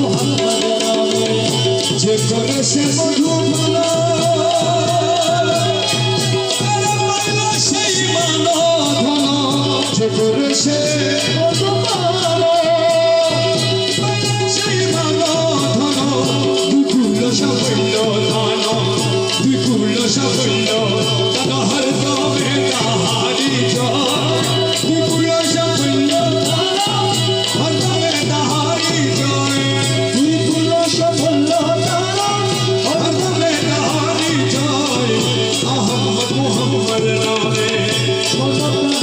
মোহাম্মদ নামে যে করে সে মধু যে করে সে মধু